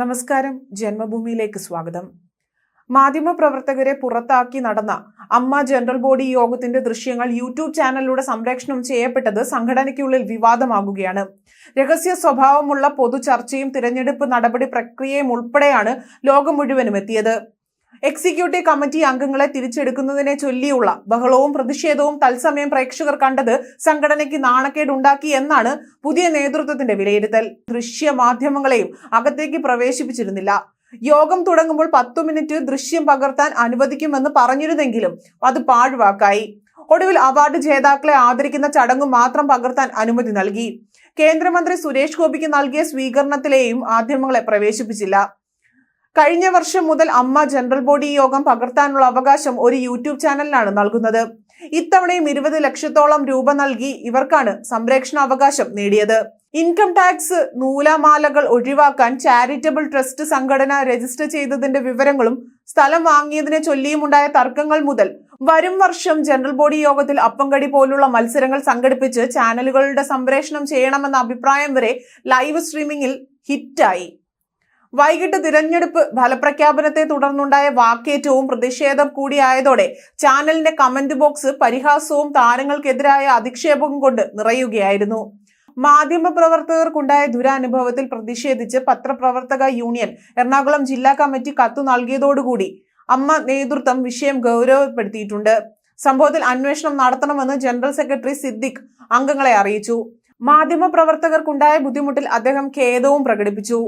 നമസ്കാരം ജന്മഭൂമിയിലേക്ക് സ്വാഗതം. മാധ്യമപ്രവർത്തകരെ പുറത്താക്കി നടന്ന അമ്മ ജനറൽ ബോഡി യോഗത്തിന്റെ ദൃശ്യങ്ങൾ യൂട്യൂബ് ചാനലിലൂടെ സംപ്രേഷണം ചെയ്യപ്പെട്ടത് സംഘടനയ്ക്കുള്ളിൽ വിവാദമാകുകയാണ്. രഹസ്യ സ്വഭാവമുള്ള പൊതു ചർച്ചയും തിരഞ്ഞെടുപ്പ് നടപടി പ്രക്രിയയും ഉൾപ്പെടെയാണ് ലോകം മുഴുവനും എത്തിയത്. എക്സിക്യൂട്ടീവ് കമ്മിറ്റി അംഗങ്ങളെ തിരിച്ചെടുക്കുന്നതിനെ ചൊല്ലിയുള്ള ബഹളവും പ്രതിഷേധവും തത്സമയം പ്രേക്ഷകർ കണ്ടത് സംഘടനയ്ക്ക് നാണക്കേടുണ്ടാക്കി എന്നാണ് പുതിയ നേതൃത്വത്തിന്റെ വിലയിരുത്തൽ. ദൃശ്യ മാധ്യമങ്ങളെയും അകത്തേക്ക് പ്രവേശിപ്പിച്ചിരുന്നില്ല. യോഗം തുടങ്ങുമ്പോൾ പത്തു മിനിറ്റ് ദൃശ്യം പകർത്താൻ അനുവദിക്കുമെന്ന് പറഞ്ഞിരുന്നെങ്കിലും അത് പാഴ്വാക്കായി. ഒടുവിൽ അവാർഡ് ജേതാക്കളെ ആദരിക്കുന്ന ചടങ്ങ് മാത്രം പകർത്താൻ അനുമതി നൽകി. കേന്ദ്രമന്ത്രി സുരേഷ് ഗോപിക്ക് നൽകിയ സ്വീകരണത്തിലെയും മാധ്യമങ്ങളെ പ്രവേശിപ്പിച്ചില്ല. കഴിഞ്ഞ വർഷം മുതൽ അമ്മ ജനറൽ ബോഡി യോഗം പകർത്താനുള്ള അവകാശം ഒരു യൂട്യൂബ് ചാനലിനാണ് നൽകുന്നത്. ഇത്തവണയും ഇരുപത് ലക്ഷത്തോളം രൂപ നൽകി ഇവർക്കാണ് സംരക്ഷണ അവകാശം നേടിയത്. ഇൻകം ടാക്സ് നൂലാമാലകൾ ഒഴിവാക്കാൻ ചാരിറ്റബിൾ ട്രസ്റ്റ് സംഘടന രജിസ്റ്റർ ചെയ്തതിന്റെ വിവരങ്ങളും സ്ഥലം വാങ്ങിയതിനെ ചൊല്ലിയുമുണ്ടായ തർക്കങ്ങൾ മുതൽ വരും വർഷം ജനറൽ ബോഡി യോഗത്തിൽ അപ്പങ്കടി പോലുള്ള മത്സരങ്ങൾ സംഘടിപ്പിച്ച് ചാനലുകളുടെ സംപ്രേഷണം ചെയ്യണമെന്ന അഭിപ്രായം വരെ ലൈവ് സ്ട്രീമിംഗിൽ ഹിറ്റായി. വൈകിട്ട് തിരഞ്ഞെടുപ്പ് ഫലപ്രഖ്യാപനത്തെ തുടർന്നുണ്ടായ വാക്കേറ്റവും പ്രതിഷേധം കൂടിയായതോടെ ചാനലിന്റെ കമന്റ് ബോക്സ് പരിഹാസവും താരങ്ങൾക്കെതിരായ അധിക്ഷേപവും കൊണ്ട് നിറയുകയായിരുന്നു. മാധ്യമപ്രവർത്തകർക്കുണ്ടായ ദുരനുഭവത്തിൽ പ്രതിഷേധിച്ച് പത്രപ്രവർത്തക യൂണിയൻ എറണാകുളം ജില്ലാ കമ്മിറ്റി കത്തു നൽകിയതോടുകൂടി അമ്മ നേതൃത്വം വിഷയം ഗൗരവപ്പെടുത്തിയിട്ടുണ്ട്. സംഭവത്തിൽ അന്വേഷണം നടത്തണമെന്ന് ജനറൽ സെക്രട്ടറി സിദ്ദിഖ് അംഗങ്ങളെ അറിയിച്ചു. മാധ്യമപ്രവർത്തകർക്കുണ്ടായ ബുദ്ധിമുട്ടിൽ അദ്ദേഹം ഖേദവും പ്രകടിപ്പിച്ചു.